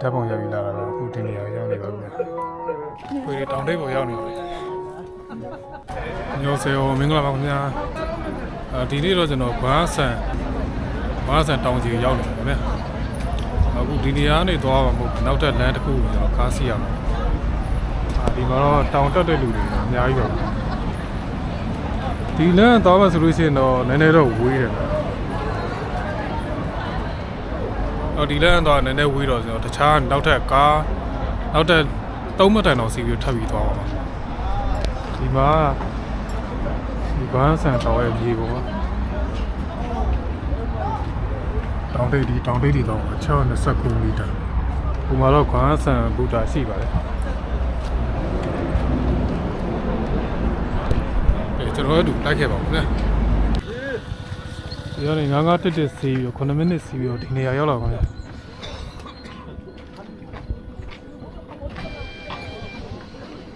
ဓာတ်ပုံရိုက်ပြီးလာတာတော့အခုဒီနေရာကိုရောက်နေပါပြီ။ကိုယ်တောင်တိတ်ပေါ်ရောက်နေပါပြီ။ညောစေရောမင်္ဂလာပါခင်ဗျာ။အဲဒီနေ့တော့ကျွန်တော်ဘာဆန်ဘာဆန်တောင်ကြီးကိုရောက်နေပါခင်ဗျာ။အခုဒီနေရာကနေသွားမှာမဟုတ်ဘူးနောက်ထပ်လမ်းတစ်ခုကိုကျွန်တော်ကားစီးရမှာ။အာဒီမှာတော့တောင်တက်တဲ့လူတွေတော့အများကြီးပါပဲ။ဒီလမ်းသွားမှဆိုလို့ရှိရင်တော့နည်းနည်းတော့ဝေးတယ်ဗျာ။ ဟိုဒီလမ်းတော့နည်းနည်းဝေးတော့ကျွန်တော်တခြားနောက်ထပ်ကားနောက်ထပ်သုံးမတန်တော့စီပြီးထပ်ပြီးသွားပါမှာဒီမှာဒီဘာဆန်တော်ရဲ့မြေပေါ်တောင်တိတ်ဒီတောင်တိတ်ဒီတော့629မီတာဒီမှာတော့ခွန်ဆန်ဘူတာရှိပါတယ်အဲကျွန်တော်တို့လိုက်ခဲ့ပါဦးခင်ဗျာ ဒီကနေငါးငါးတက်တက်စီးပြီး9မိနစ်စီးပြီးတော့ဒီနေရာရောက်လာပါမယ်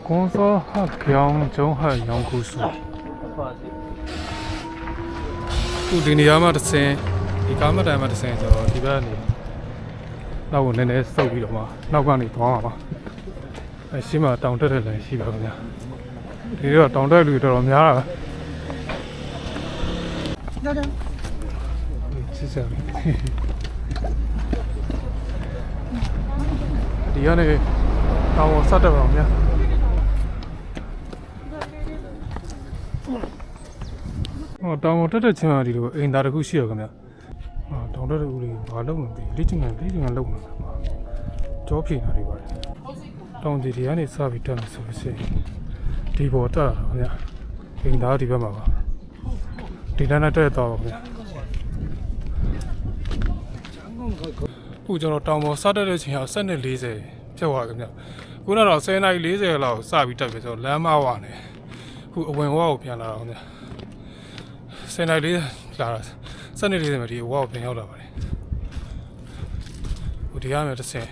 ကွန်စောဟကြောင်ကျုံးဟရောင်ခုစုခုဒီနေရာမှာတစ်ဆင်းဒီကားမတိုင်မှာတစ်ဆင်းဆိုတော့ဒီဘက်ကနေနောက်ကိုနည်းနည်းစုပ်ပြီးတော့မှနောက်ကနေသွားမှာပါအဲရှင်းမှာတောင်တက်တဲ့လမ်းရှိပါခင်ဗျာဒီတော့တောင်တက်လူတော်တော်များတာပဲ စစ်စားပြီဒီကနေတောင်ပေါ်ဆက်တက်ပါအောင်ဗျာဟောတောင်ပေါ်တက်တက်ချင်းမှဒီလိုအိမ်သားတစ်ခုရှိရခင်ဗျာဟောတောင်တက်တဲ့ဦးလေးဘာလုပ်မသိလေ့ကျင့်ခန်းလေ့ကျင့်ခန်းလုပ်နေတာပါကြောဖြေနေတာတွေပါတယ်တောင်ကြီးဒီကနေစပြီးတက်မယ်ဆိုလို့ရှိရင်ဒီပေါ်တက်တာခင်ဗျာအိမ်သားဒီဘက်မှာပါဒီတန်းနဲ့တက်တော့ပါခင်ဗျာ ခုကျွန်တော်တောင်ပေါ်စတက်တဲ့ချိန်က7:40ဖြစ်သွားကြဗျခုနကတော့10:40လောက်စပြီးတက်ပြီဆိုတော့လမ်းမဝနေခုအဝင်ဝကိုပြန်လာတော့ဗျ10:40လာတာ7:40မှာဒီဝကိုပြန်ရောက်လာပါတယ်ခုဒီရမယ်တစ်ဆယ်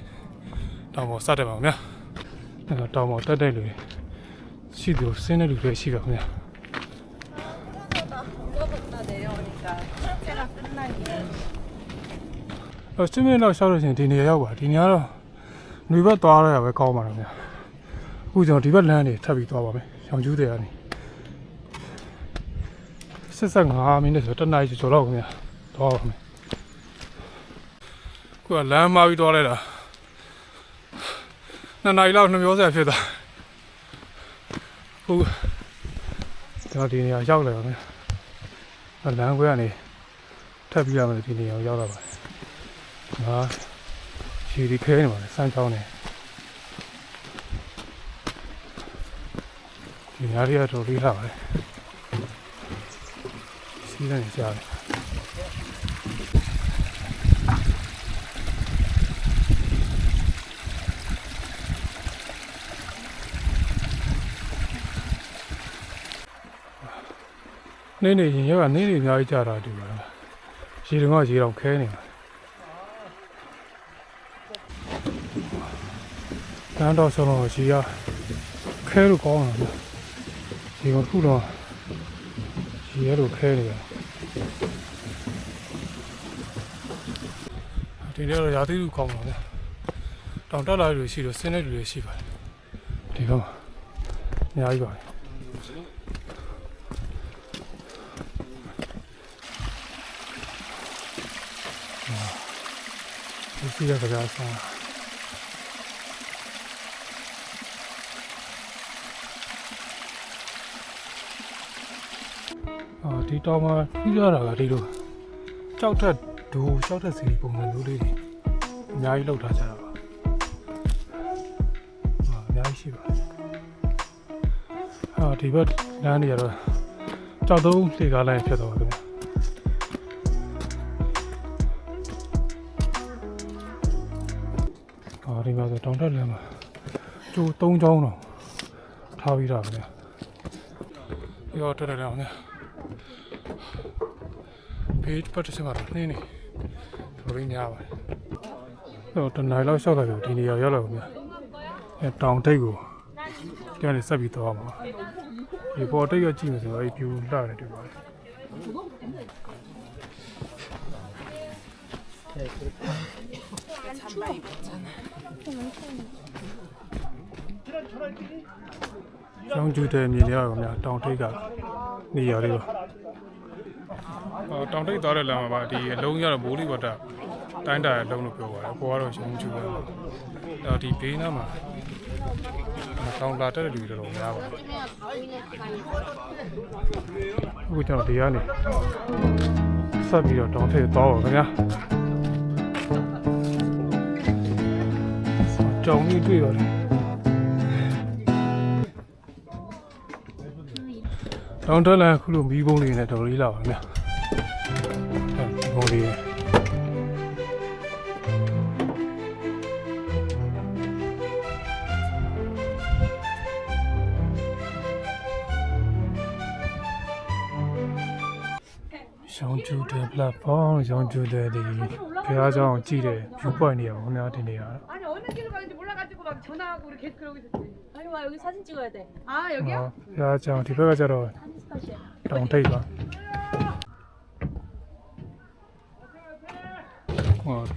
တောင်ပေါ်စတက်ပါဦးဗျအဲ့တော့တောင်ပေါ်တက်တဲ့လူတွေရှိသူဆင်းတဲ့လူတွေရှိပါခင်ဗျ တော့7မိနစ်လောက်ရှောက်လို့ရှိရင်ဒီနေရာရောက်ပါဒီနေရာတော့ຫນွေဘက်သွားရတာပဲကောင်းပါတော့ဗျအခုကျွန်တော်ဒီဘက်လမ်းနေထပ်ပြီးသွားပါမယ်ရောင်ကျူးတွေကနေ75မိနစ်ဆိုတစ်နာရီကျော်တော့ခင်ဗျသွားပါမယ်ခုကလမ်းမှားပြီးသွားလိုက်တာနှစ်နာရီလောက်နှမျောစရာဖြစ်သွားခုကျွန်တော်ဒီနေရာရောက်လာပါမယ်လမ်းခွဲကနေထပ်ပြီးရမယ်ဒီနေရာကိုရောက်လာပါ တယ်ဟာရှည်ဒီခဲနေပါလေစမ်းချောင်းနေဒီညာရီကတော့လေးလာပါလေစီးနေကြတယ်နေနေရင်ရောကနေနေအများကြီးကြာတာတူပါလားရေတုံကရေတောင်ခဲနေပါ တန်းတော့ဆိုတော့ရေကခဲလို့ကောင်းတာဗျရေကခုတော့ရေရလို့ခဲနေတယ်ဒီနေ့တော့ရာသီဥတုကောင်းပါဗျတောင်တက်လာလူရှိလို့ဆင်းတဲ့လူတွေရှိပါတယ်ဒီကောင်အများကြီးပါတယ်ဒီစီရကြပါစား အာ ဒီတောင်မှာပြီးရတာကဒီလိုကြောက်ထက်ဒူကြောက်ထက်စီပုံစံမျိုးလေးတွေအများကြီးလောက်ထားကြတာပါအာအများကြီးရှိပါတယ်အာဒီဘက်လမ်းတွေကတော့ကြောက်သုံးလေကားလိုင်းဖြစ်သွားပါခင်ဗျအာဒီမှာဆိုတောင်တက်လမ်းမှာကျိုး၃ချောင်းတော့ထားပြီးတာခင်ဗျပြောတက်တယ်အောင်ဗျ ဖေးတစ်ပတ်တစ်ချက်မှာတော့နှင်းနေတော်ရင်းများပါတယ်တော့တနင်္လာလောက်လျှောက်လာပြီဒီနေရာရောက်လာပြီအဲတောင်ထိပ်ကိုပြန်နေဆက်ပြီးသွားမှာဒီပေါ်တိတ်ရကြည့်မယ်ဆိုတော့အဲ့ဒီ view လှတယ်တွေ့ပါတယ်ကျောင်းကျူတဲ့မြေလျောက်ရောများတောင်ထိပ်ကနေရာလေးပါ တောင်ထိပ်သွားတဲ့လမ်းမှာပါဒီအလုံးရတော့မိုးလေးပေါ်တာတိုင်းတာအလုံးလို့ပြောပါတယ်ပေါ်ကတော့ရုံကျူပဲတော့ဒီဘေးနားမှာတောင်လာတဲ့လူတွေတော်တော်များပါတယ်အခုကျွန်တော်ဒီကနေဆက်ပြီးတော့တောင်ထိပ်သွားပါခင်ဗျာကြောင်ကြီးတွေ့ပါတယ်တောင်တက်လန်ခုလိုမီးပုံးလေးနဲ့တော်လေးလာပါဗျာ မီးပုံးလေးနဲ့ရှောင်းကျူတဲ့ platform ရှောင်းကျူတဲ့ဒီဘုရားကျောင်းကြည့်တဲ့ view point နေရာကိုခင်ဗျားတင်နေရတာ 아니 어느 길로 가는지 몰라가지고 막 전화하고 우리 계속 그러고 있었지. 아니 와 여기 사진 찍어야 돼. 아 여기요? ဘုရားကျောင်းဒီဘက်ကကျတော့တောင်ထိပ်ပါ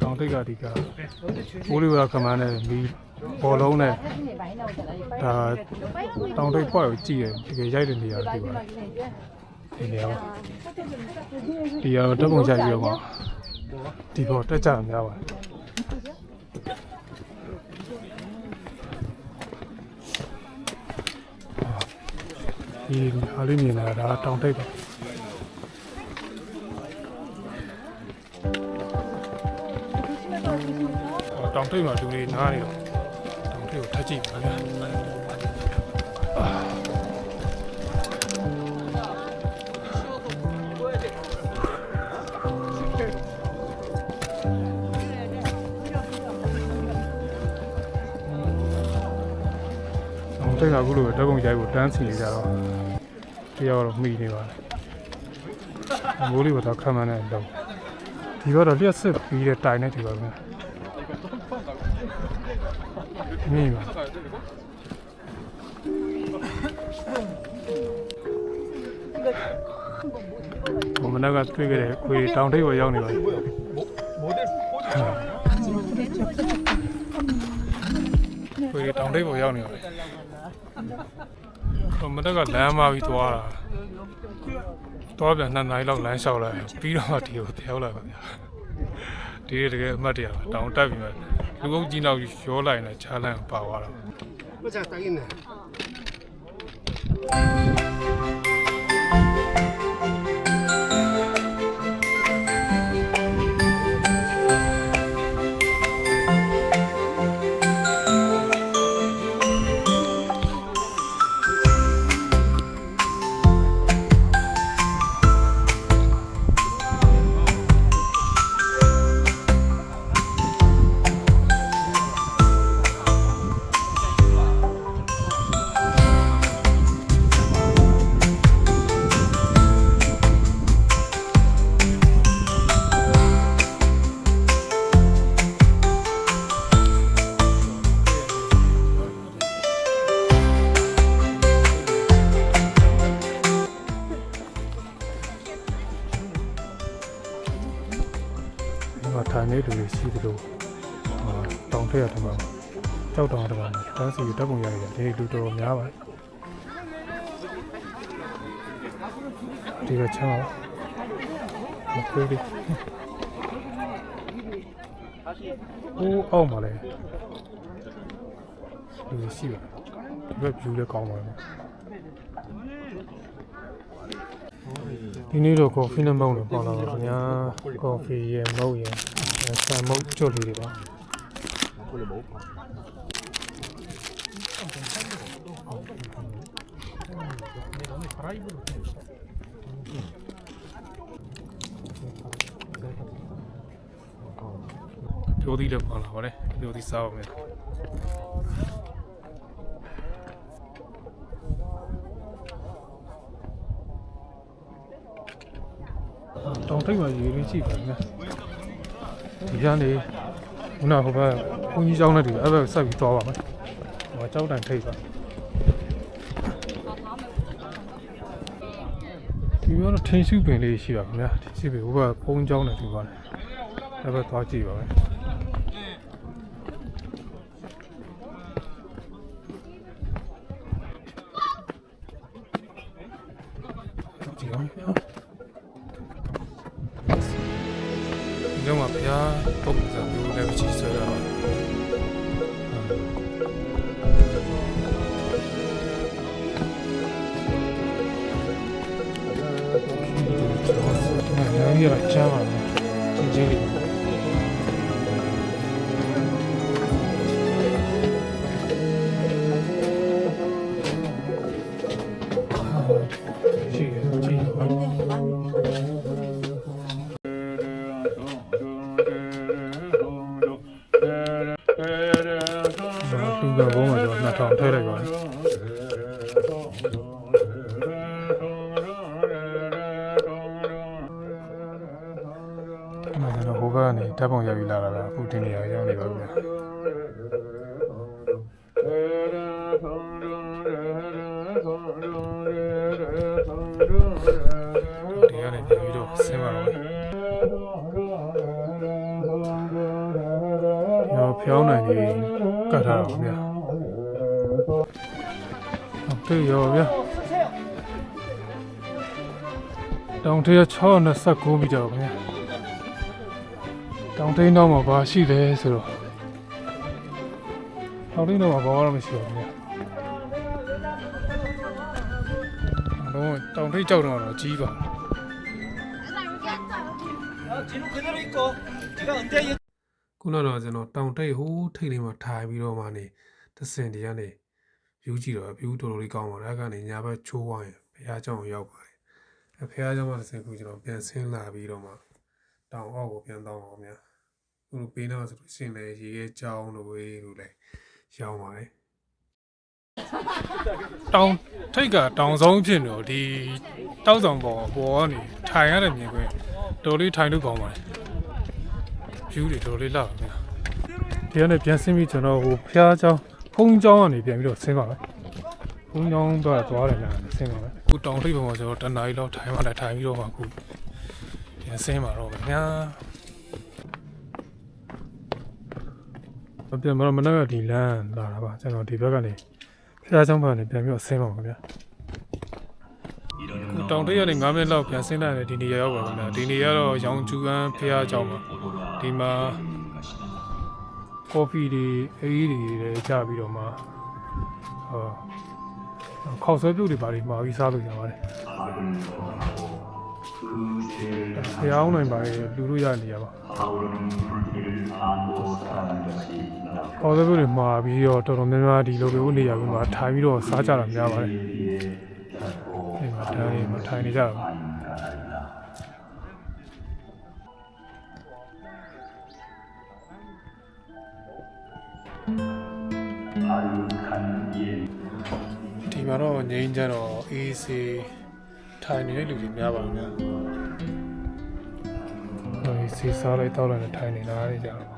တောင်ထိပ်ကဒီကဘိုးလေးဝါခမန်းနဲ့မီးဘောလုံးနဲ့ဒါတောင်ထိပ်ဖွဲ့ကိုကြည့်တယ်တကယ်ရိုက်တဲ့နေရာဒီပါဒီနေရာပါဒီရောတက်ပုံချပြီးတော့မှဒီပေါ်တက်ကြမှာများပါတယ်ဒီအားလေးမြင်လာတာဒါတောင်ထိပ်ပါ င်ထိပ်မှာလူတွေနားနေတော့တောင်ထိပ်ကိုထပ်ကြည့်ပါဗျာတောင်ထိပ်ကအခုလိုတက်ပုံရိုက်ကိုတန်းစီနေကြတော့တရားတော့မှီနေပါလားမိုးလေးကတော့ခံမှန်းနေတော့ဒီကတော့လျှက်စစ်ပြီးတဲ့တိုင်နဲ့ဒီပါဗျာ မြင်ပါဘုံမနက်ကတွေ့ခဲ့တဲ့ခွေတောင်ထိပ်ပေါ်ရောက်နေပါပြီခွေတောင်ထိပ်ပေါ်ရောက်နေပါပြီဘုံမနက်ကလမ်းမပြီးသွားတာသွားပြန်နှစ်နာရီလောက်လမ်းလျှောက်လိုက်ပြီးတော့ဒီကိုတရားလိုက်ပါဗျာဒီတကယ်အမှတ်တရပါတောင်တက်ပြီးမှ လူအုပ်ကြီးလောက်ရောလိုက်နေချားလန့်ပါသွားတာ။မချတိုင်းနေ။ လူတွေရှိသလိုအာတောင်ထက်ရတဲ့မှာကြောက်တောင်တဲ့မှာတန်းစီတက်ပုံရတယ်ဒီလူတော်တော်များပါတယ်ဒီကချောင်းမခွေးလေးအိုးအောက်မှာလဲလူတွေရှိပါတယ်ဒီဘက် view လည်းကောင်းပါတ ဒီနေ့တော့ coffee နဲ့မုန့်လို့ပေါ့လာပါခင်ဗျာ coffee ရဲ့မုန့်ရဲ့ဆန်မုန့်ကျွတ်လေးတွေပါပြိုသီးလည်းပေါ့လာပါတယ်ပြိုသီးစားအောင်မ တောင်ထိပ်မှာရေလေးကြည့်ပါမယ်ဒီကနေခုနကဟိုဘက်ဘုန်းကြီးကျောင်းနဲ့တူအဲ့ဘက်ဆက်ပြီးသွားပါမယ်ဟိုကျောင်းတိုင်ထိပ်ပါဒီဘက်တော့ထင်းစုပင်လေးရှိပါခင်ဗျာထင်းစုပင်ဟိုဘက်ဘုန်းကျောင်းနဲ့တူပါတယ်အဲ့ဘက်သွားကြည့်ပါမယ် ကျွန်တော်လည်းရချမ်းပါမ မှာကျွန်တော်ဟိုဘက်ကနေတပ်ပုံရပြီးလာတာကအခုဒီနေရာရောက်နေပါပြီဒီကနေပြန်ပြီးတော့ဆင်းပါတော့ရောဖျောင်းနိုင်ပြီကတ်ထားတော့ဗျာဟုတ်ပြီရောဗျာတောင်ထရ629မီတာပါဗျာတော င်တိန်တော့မှာဘာရှိလဲဆိုတော့ထောင်တိန်တော့မှာဘာမှမရှိဘူးခင်ဗျာတော့တောင်ထိတ်ကြောက်တော့တော့ကြီးပါခုနတော့ကျွန်တော်တောင်တိတ်ဟိုးထိတ်လေးမှာထိုင်ပြီးတော့မှနေသစင်တရားနေယူကြည့်တော့ view တော်တော်လေးကောင်းပါတော့ကနေညာဘက်ချိုးဝိုင်းဘုရားကျောင်းရောက်ပါတယ်အဖေအားကြောင့်မစင်ခုကျွန်တော်ပြန်ဆင်းလာပြီးတော့မှတောင်အောက်ကိုပြန်တောင်းအောင်များ ခုလိုပေးတော့ဆိုလို့ရှင်လေရေခဲကျောင်းလိုဝေးလို့လည်းရောင်းပါတယ်တောင်ထိတ်ကတောင်ဆုံးဖြစ်နေတော့ဒီတောက်ဆောင်ပေါ်ပေါ်ကနေထိုင်ရတဲ့မြင်ကွင်းတော်လေးထိုင်လို့ကောင်းပါတယ် view တွေတော်တော်လေးလာပါဗျာဒီကနေပြန်ဆင်းပြီးကျွန်တော်ဟိုဖျားเจ้าဖုံးเจ้าကနေပြန်ပြီးတော့ဆင်းပါမယ်ဖုံးเจ้าတော့သွားတယ်လားဆင်းပါမယ်ခုတောင်ထိပ်ပေါ်မှာကျွန်တော်တနားရီလောက်ထိုင်မှလည်းထိုင်ပြီးတော့မှခုပြန်ဆင်းပါတော့ဗျာ ပြန်မတော့မနေ့ကဒီလမ်းလာတာပါကျွန်တော်ဒီဘက်ကနေဖျားချောင်းဘက်ကနေပြန်ပြီးတော့ဆင်းပါဦးခင်ဗျာတောင်တရရနေ9မိနစ်လောက်ပြန်ဆင်းလာတယ်ဒီနေရာရောက်ပါခင်ဗျာဒီနေရာတော့ရောင်ကျူကန်းဖျားချောင်းပါဒီမှာကော်ဖီတွေအေးတွေလည်းကြပြီးတော့မှဟောခေါက်ဆွဲပြုတ်တွေပါတွေမှာပြီးစားလို့ရပါတယ် ဖျောင်းနိုင်ပါရဲ့လူလို့ရနေရပါ။ခောက်ဆွဲပြုတ်တွေမှာပြီးတော့တော်တော်များများဒီလိုမျိုးနေရာမျိုးမှာထိုင်ပြီးတော့စားကြတာများပါတယ်။ဒီမှာထိုင်မှာထိုင်နေကြတာပါ။။ဒီမှာတော့ငိမ့်ကြတော့ AC ထိုင်နေတဲ့လူတွေများပါဗျာ။အဲဒီစီစားလိုက်တော့လည်းထိုင်နေတာလေကြာတော့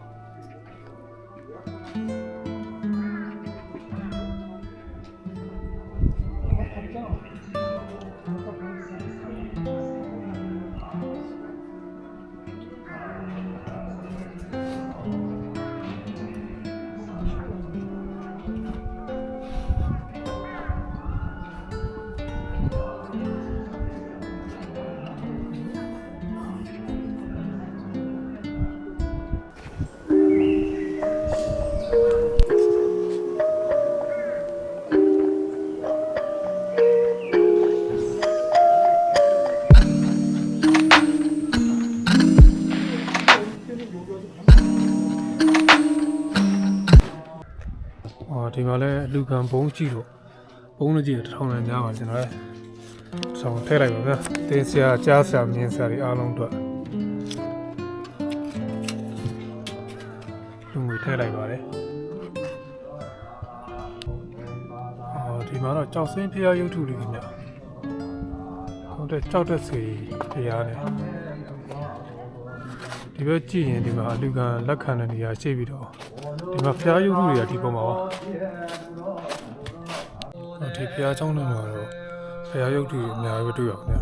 မှာလည်းလူခံဘုံကြည့်လို့ဘုံလည်းကြည့်တစ်ထောင်လည်းများပါကျွန်တော်လည်းဆောင်းထည့်လိုက်ပါဗျာ။တင်းဆရာကြားဆရာမြင်ဆရာတွေအားလုံးအတွက်လူငွေထည့်လိုက်ပါတယ်။ဟောဒီမှာတော့ကြောက်စင်းဖျားရုပ်ထုတွေည။ဟုတ်တယ်ကြောက်တဲ့စီတရားနဲ့ဒီဘက်ကြည့်ရင်ဒီမှာလူခံလက်ခံတဲ့နေရာရှိပြီးတော့ဒီမှာဖျားရုပ်ထုတွေကဒီပုံမှာပါ။ဟော ဒီဘုရားကျောင်းထဲမှာတော့ဘုရားရုပ်တွေအများကြီးပဲတွေ့ရခင်ဗျာ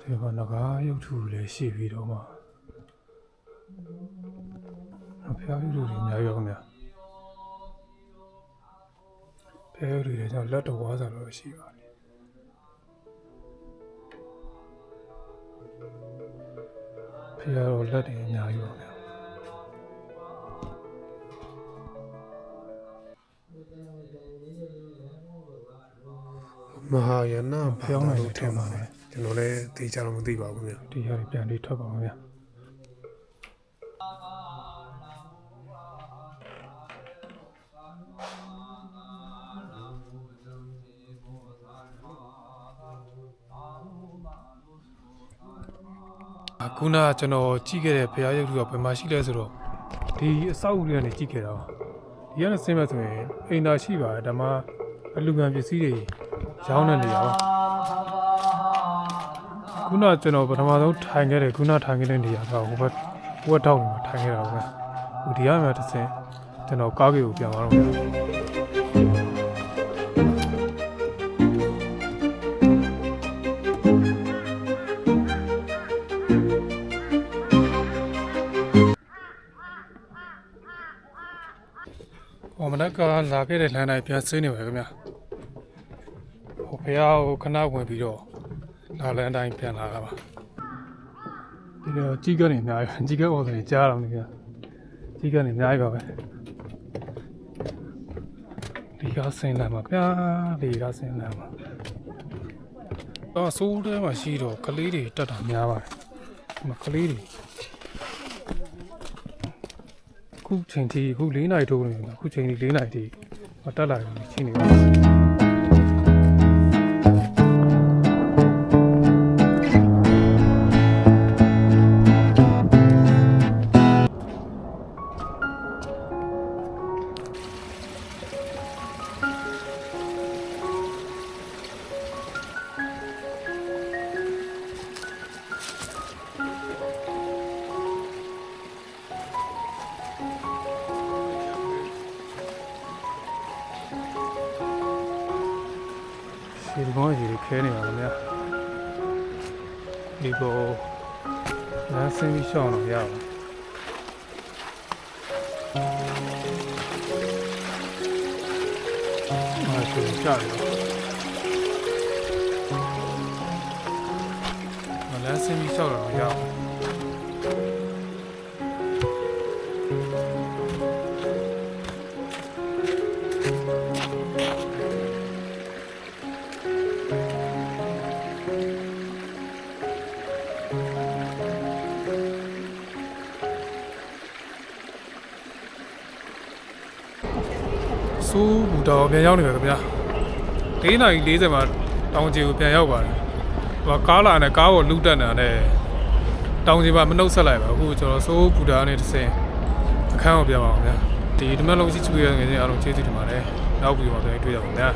ဒီမှာငကားရုပ်ထုလည်းရှိပြီးတော့မှဘုရားရုပ်တွေအများကြီးရခင်ဗျာ တွေလည်းကျွန်တော်လက်တော်ဝါးစားလို့ရှိပါတယ်ဖျားတော့လက်တွေအများကြီးပါခင်ဗျာမဟာယနာဖျောင်းနိုင်တယ်ထင်ပါနဲ့ကျွန်တော်လည်းသိကြတော့မသိပါဘူးခင်ဗျဒီဟာတွေပြန်ပြီးထွက်ပါအောင်ဗျာ ခုနကကျွန်တော်ကြည့်ခဲ့တဲ့ဘုရားရုပ်ထုကဘယ်မှာရှိလဲဆိုတော့ဒီအဆောက်အဦတွေကနေကြည့်ခဲ့တာပါဒီကနေဆင်းမဲ့ဆိုရင်အိမ်သာရှိပါတယ်ဒါမှအလူခံပစ္စည်းတွေရောင်းတဲ့နေရာပါခုနကျွန်တော်ပထမဆုံးထိုင်ခဲ့တယ်ခုနထိုင်ခဲ့တဲ့နေရာကဟိုဘက်ဟိုဘက်တောက်နေမှာထိုင်ခဲ့တာပဲဟိုဒီကမှတစ်ဆင့်ကျွန်တော်ကားကြီးကိုပြန်သွားတော့ မနက်ကလာခဲ့တဲ့လမ်းတိုင်းပြန်ဆင်းနေပါခင်ဗျာဟိုဖះဟိုခဏဝင်ပြီးတော့လာလန်းတိုင်းပြန်လာတာပါဒီတော့ကြီးကနေအများကြီးကြီးကပေါ်ကနေကြားတော့နေကြကြီးကနေအများကြီးပါပဲဒီကဆင်းလာမှာဗျာဒီကဆင်းလာမှာတော့ဆိုးတဲမှာရှိတော့ကလေးတွေတက်တာများပါတယ်ဒီမှာကလေးတွေ ခုချိန်ထိခု၄နာရီထိုးနေတယ်ခုချိန်ထိ၄နာရီထိမတက်လာဘူးချင်းနေပါ ခြေကောင်းရေတွေခဲနေပါခင်ဗျာဒီကိုလမ်းဆင်းပြီးရှောင်းတော့ရပါအားရှိကြတယ်မလမ်းဆင်းပြီးရှောင်းတော့ရပါ တော်ပြန်ရောက်နေပါခင်ဗျာ၄နာရီ40မှာတောင်ကြီးကိုပြန်ရောက်ပါတယ်ဟိုကားလာနဲ့ကားကိုလူတက်နေတာနဲ့တောင်ကြီးမှာမနှုတ်ဆက်လိုက်ပါအခုကျွန်တော်စိုးဘူတာနဲ့တစ်ဆင်းအခန်းကိုပြန်ပါအောင်ဗျာဒီဒီမဲ့လုံးရှိချူရငယ်ချင်းအားလုံးကျေးဇူးတင်ပါတယ်နောက်ပြီးတော့ပြန်တွေ့ကြပါမယ်ဗျာ